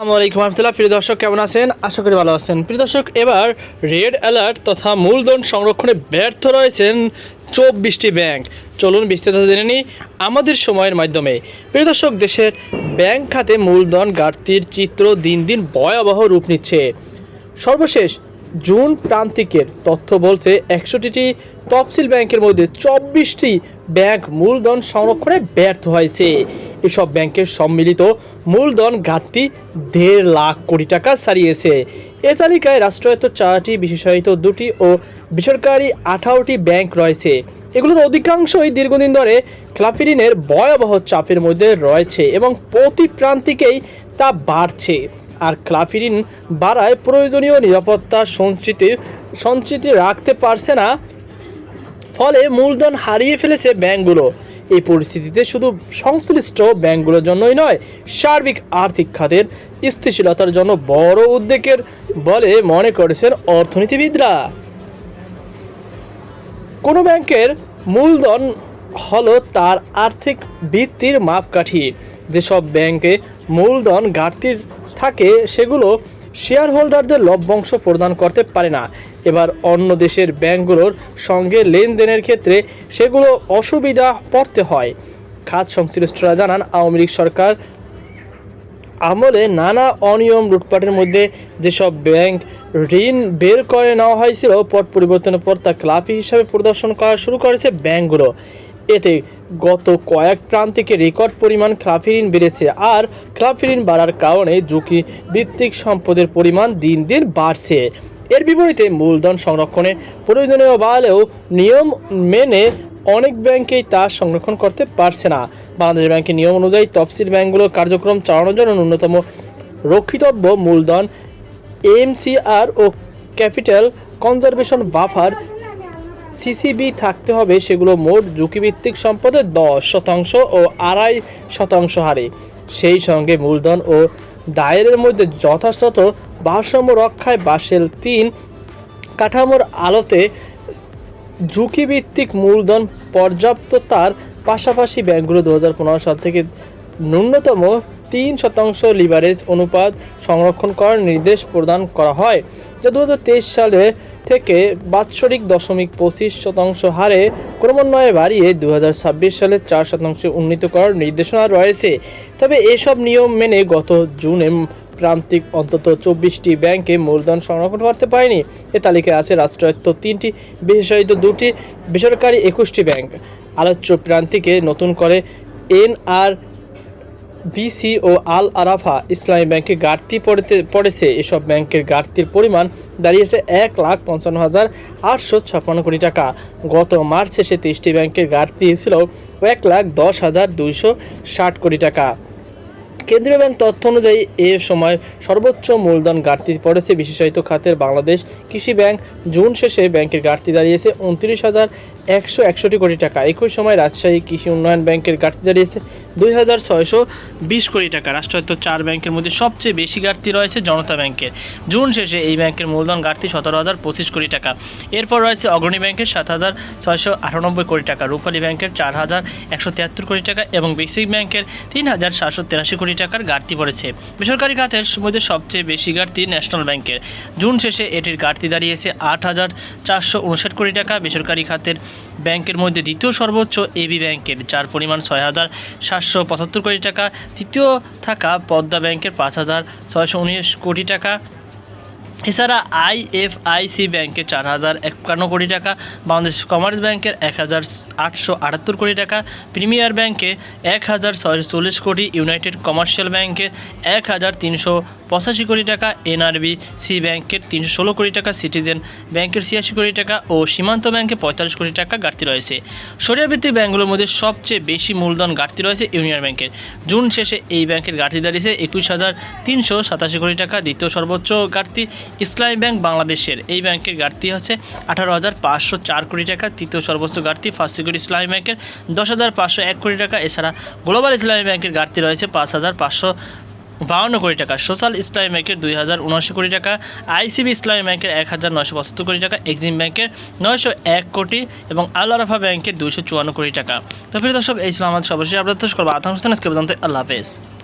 আসসালামু আলাইকুম রহমতুল্লাহ। প্রিয় দর্শক, কেমন আছেন? আশা করি ভালো আছেন। প্রিয় দর্শক, এবার রেড অ্যালার্ট তথা মূলধন সংরক্ষণে ব্যর্থ রয়েছেন চব্বিশটি ব্যাংক। চলুন বিস্তারিত জেনে নিই আমাদের সময়ের মাধ্যমে। প্রিয় দর্শক, দেশের ব্যাংক খাতে মূলধন ঘাটতির চিত্র দিন দিন ভয়াবহ রূপ নিচ্ছে। সর্বশেষ জুন প্রান্তিকের তথ্য বলছে, একষট্টিটি তফসিল ব্যাংকের মধ্যে চব্বিশটি ব্যাংক মূলধন সংরক্ষণে ব্যর্থ হয়েছে। এসব ব্যাংকের সম্মিলিত মূলধন ঘাটতি দেড় লাখ কোটি টাকা ছাড়িয়েছে। এ তালিকায় রাষ্ট্রায়ত্ত চারটি বিশেষায়িত দুটি ও বেসরকারি আঠারোটি ব্যাংক রয়েছে। এগুলোর অধিকাংশই দীর্ঘদিন ধরে খেলাপি ঋণের ভয়াবহ চাপের মধ্যে রয়েছে এবং প্রতি প্রান্তিকেই তা বাড়ছে। আর ক্লাফি ঋণ বাড়ায় প্রয়োজনীয় নিরাপত্তা সঞ্চিতি সঞ্চিতি রাখতে পারছে না। ফলে মূলধন হারিয়ে ফেলেছে ব্যাংকগুলো। এই পরিস্থিতিতে শুধু সংশ্লিষ্ট ব্যাংকগুলোর জন্যই নয়, সার্বিক আর্থিক খাতের স্থিতিশীলতার জন্য বড় উদ্বেগের বলে মনে করেছেন অর্থনীতিবিদরা। কোনো ব্যাংকের মূলধন হলো তার আর্থিক ভিত্তির মাপকাঠি। যেসব ব্যাংকে মূলধন ঘাটতির থাকে, সেগুলো শেয়ার হোল্ডারদের লভ্যাংশ প্রদান করতে পারে না। এবার অন্য দেশের ব্যাংকগুলোর সঙ্গে লেনদেনের ক্ষেত্রে সেগুলো অসুবিধা পড়তে হয়। খাত সংশ্লিষ্টরা জানান, আওয়ামী লীগ সরকার আমলে নানা অনিয়ম লুটপাটের মধ্যে যেসব ব্যাংক ঋণ বের করে নেওয়া হয়েছিল, পট পরিবর্তনের পর তা ক্লাবি হিসাবে প্রদর্শন করা শুরু করেছে ব্যাংকগুলো। এতে গত কয়েক প্রান্তিকে রেকর্ড পরিমাণ ক্লাফি ঋণ বেড়েছে আর ক্লাফি ঋণ বাড়ার কারণে ঝুঁকি ভিত্তিক সম্পদের পরিমাণ দিন দিন বাড়ছে। এর বিপরীতে মূলধন সংরক্ষণে প্রয়োজনীয় বাড়লেও নিয়ম মেনে অনেক ব্যাংকেই তা সংরক্ষণ করতে পারছে না। বাংলাদেশ ব্যাংকের নিয়ম অনুযায়ী তফসিল ব্যাংকগুলোর কার্যক্রম চালানোর জন্য ন্যূনতম রক্ষিতব্য মূলধন, এমসিআর ও ক্যাপিটাল কনজারভেশন বাফার সিসিবি থাকতে হবে, সেগুলো মোট ঝুঁকিভিত্তিক সম্পদের দশ শতাংশ ও আড়াই শতাংশ হারে। সেই সঙ্গে মূলধন ও দায়ের মধ্যে যথাযথ ভারসাম্য রক্ষায় বাসেল তিন, কাঠামোর আলোতে ঝুঁকিভিত্তিক মূলধন পর্যাপ্ততার পাশাপাশি ব্যাংকগুলো দু হাজার পনেরো সাল থেকে ন্যূনতম তিন শতাংশ লিভারেজ অনুপাত সংরক্ষণ করার নির্দেশ প্রদান করা হয়, যা দুহাজার তেইশ সালে থেকে বাৎসরিক দশমিক পঁচিশ শতাংশ হারে ক্রমান্বয়ে বাড়িয়ে দু হাজার ছাব্বিশ সালে চার শতাংশে উন্নীত করার নির্দেশনা রয়েছে। তবে এসব নিয়ম মেনে গত জুনে প্রান্তিক অন্তত চব্বিশটি ব্যাংকে মূলধন সংরক্ষণ করতে পারেনি। এ তালিকায় আছে রাষ্ট্রায়ত্ত তিনটি, বিশেষায়িত দুটি, বেসরকারি একুশটি ব্যাংক। আলোচ্য প্রান্তিকে নতুন করে এনআর বিসি ও আল আরাফা ইসলামী ব্যাংকে ঘাটতি পড়তে, পড়েছে। এসব ব্যাংকের ঘাটতির পরিমাণ দাঁড়িয়েছে এক লাখ পঞ্চান্ন হাজার আটশো ছাপ্পান্ন কোটি টাকা। গত মার্চ শেষে তেইশটি ব্যাংকের ঘাটতি ছিল এক লাখ দশ হাজার দুইশো ষাট কোটি টাকা। কেন্দ্রীয় ব্যাংক তথ্য অনুযায়ী এ সময় সর্বোচ্চ মূলধন ঘাটতি পড়েছে বিশেষায়িত খাতের বাংলাদেশ কৃষি ব্যাংক। জুন শেষে ব্যাংকের ঘাটতি দাঁড়িয়েছে উনত্রিশ হাজার একশো একষট্টি কোটি টাকা। একই সময় রাজশাহী কৃষি উন্নয়ন ব্যাংকের ঘাটতি দাঁড়িয়েছে দুই হাজার ছয়শো বিশ কোটি টাকা। রাষ্ট্রায়ত্ত চার ব্যাংকের মধ্যে সবচেয়ে বেশি ঘাটতি রয়েছে জনতা ব্যাংকের। জুন শেষে এই ব্যাংকের মূলধন ঘাটতি সতেরো হাজার পঁচিশ কোটি টাকা। এরপর রয়েছে অগ্রণী ব্যাংকের সাত হাজার ছয়শো আটানব্বই কোটি টাকা, রূপালী ব্যাংকের চার হাজার একশো তিয়াত্তর কোটি টাকা এবং বেসিক ব্যাংকের তিন হাজার সাতশো তেরাশি কোটি টাকার ঘাটতি পড়েছে। বেসরকারি খাতের মধ্যে সবচেয়ে বেশি ঘাটতি ন্যাশনাল ব্যাংকের। জুন শেষে এটির ঘাটতি দাঁড়িয়েছে আট হাজার চারশো উনষাট কোটি টাকা। বেসরকারি খাতের ব্যাংকের মধ্যে দ্বিতীয় সর্বোচ্চ এবি ব্যাংকের, যার পরিমাণ ছয় হাজার সাতশো পঁচাত্তর কোটি টাকা। তৃতীয় থাকা পদ্মা ব্যাংকের পাঁচ হাজার ছয়শো উনিশ কোটি টাকা। এছাড়া আইএফআইসি ব্যাংকে চার হাজার একান্ন কোটি টাকা। বাংলাদেশ কমার্স ব্যাংকের এক হাজার আটশো আটাত্তর কোটি টাকা। প্রিমিয়ার ব্যাংকে এক হাজার ছয়শো চল্লিশ কোটি। ইউনাইটেড কমার্শিয়াল ব্যাংকে এক হাজার তিনশো পঁচাশি কোটি টাকা এনআরবি, সি ব্যাংকের তিনশো ষোলো কোটি টাকা সিটিজেন ব্যাংকের ছিয়াশি কোটি টাকা ও সীমান্ত ব্যাংকে পঁয়তাল্লিশ কোটি টাকা ঘাটতি রয়েছে। সরিয়াভিত্তিক ব্যাংকগুলোর মধ্যে সবচেয়ে বেশি মূলধন ঘাটতি রয়েছে ইউনিয়ন ব্যাংকের। জুন শেষে এই ব্যাংকের ঘাটতি দাঁড়িয়েছে একুশ হাজার তিনশো সাতাশি কোটি টাকা, দ্বিতীয় সর্বোচ্চ ঘাটতি ইসলামী ব্যাংক বাংলাদেশের। এই ব্যাংকের ঘাটতি হচ্ছে আঠারো হাজার পাঁচশো চার কোটি টাকা, তৃতীয় সর্বোচ্চ ঘাটতি ফার্স্ট সিকিউরিটি ইসলামী ব্যাংকের দশ হাজার পাঁচশো এক কোটি টাকা। এছাড়া গ্লোবাল ইসলামী ব্যাংকের ঘাটতি রয়েছে পাঁচ হাজার পাঁচশো বাউন্ন কোটি টাকা। সোশ্যাল ইসলামী ব্যাংকের দুই হাজার উনআশি কোটি টাকা, আইসিবি ইসলামী ব্যাংকের এক হাজার নয়শো পঁচাত্তর কোটি টাকা, এক্সিম ব্যাংকের নয়শো এক কোটি এবং আল ব্যাংকের দুইশো চুয়ান্ন কোটি টাকা। তো ফিরে দর্শক, এই ছিল আমাদের সর্বশেষ আপনার করব আতঙ্ক আল্লাহ হাফেজ।